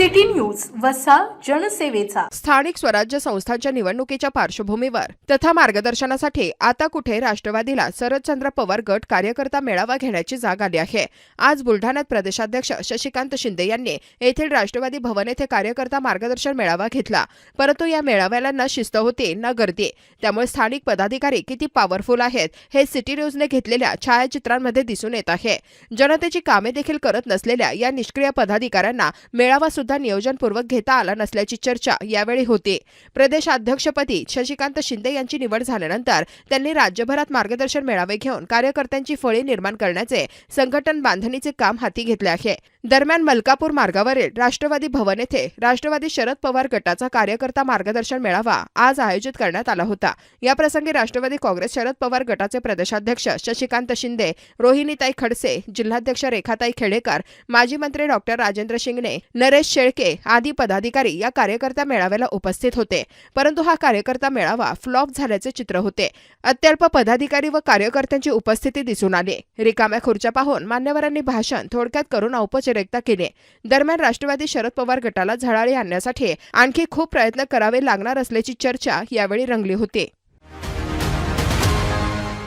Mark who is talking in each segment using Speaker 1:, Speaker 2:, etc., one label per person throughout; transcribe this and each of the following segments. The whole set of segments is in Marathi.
Speaker 1: सिटी न्यूज वसा जनसेवेचा.
Speaker 2: स्थानिक स्वराज्य संस्थांच्या निवडणुकीच्या पार्श्वभूमीवर तथा मार्गदर्शनासाठी आता कुठे राष्ट्रवादीला शरदचंद्र पवार गट कार्यकर्ता मेळावा घेण्याची जाग आली आहे. आज बुलढाण्यात प्रदेशाध्यक्ष शशिकांत शिंदे यांनी येथील राष्ट्रवादी भवन येथे कार्यकर्ता मार्गदर्शन मेळावा घेतला. परंतु या मेळाव्याला न शिस्त होती न गर्दी. त्यामुळे स्थानिक पदाधिकारी किती पॉवरफुल आहेत हे सिटी न्यूजने घेतलेल्या छायाचित्रांमध्ये दिसून येत आहे. जनतेची कामे देखील करत नसलेल्या या निष्क्रिय पदाधिकाऱ्यांना मेळावा सुद्धा नियोजनपूर्वक घेता आला नसल्याची चर्चा यावेळी होती. प्रदेशाध्यक्षपदी शशिकांत शिंदे यांची निवड झाल्यानंतर त्यांनी राज्यभरात मार्गदर्शन मेळावे घेऊन कार्यकर्त्यांची फळी निर्माण करण्याचे संघटन बांधणीचे काम हाती घेतले आहे. दरम्यान मलकापूर मार्गावरील राष्ट्रवादी भवन येथे राष्ट्रवादी शरद पवार गटाचा कार्यकर्ता मार्गदर्शन मेळावा आज आयोजित करण्यात आला होता. याप्रसंगी राष्ट्रवादी काँग्रेस शरद पवार गटाचे प्रदेशाध्यक्ष शशिकांत शिंदे रोहिणीताई खडसे जिल्हाध्यक्ष रेखाताई खेडेकर माजी मंत्री डॉक्टर राजेंद्र शिंगणे नरेश शेळके आदी पदाधिकारी या कार्यकर्ता मेळाव्याला उपस्थित होते. परंतु हा कार्यकर्ता मेळावा फ्लॉप झाल्याचे चित्र होते. अत्यल्प पदाधिकारी व कार्यकर्त्यांची उपस्थिती दिसून आली. रिकाम्या खुर्च्या पाहून मान्यवरांनी भाषण थोडक्यात करून औपचारिकता केली. दरम्यान राष्ट्रवादी शरद पवार गटाला झळाळी आणण्यासाठी आणखी खूप प्रयत्न करावे लागणार असल्याची चर्चा यावेळी रंगली होती.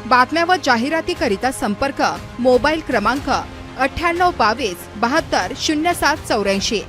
Speaker 2: बातम्या व जाहिरातीकरिता संपर्क मोबाईल क्रमांक अठ्ठ्याण्णव बावीस बहात्तर शून्य सात चौऱ्याऐंशी.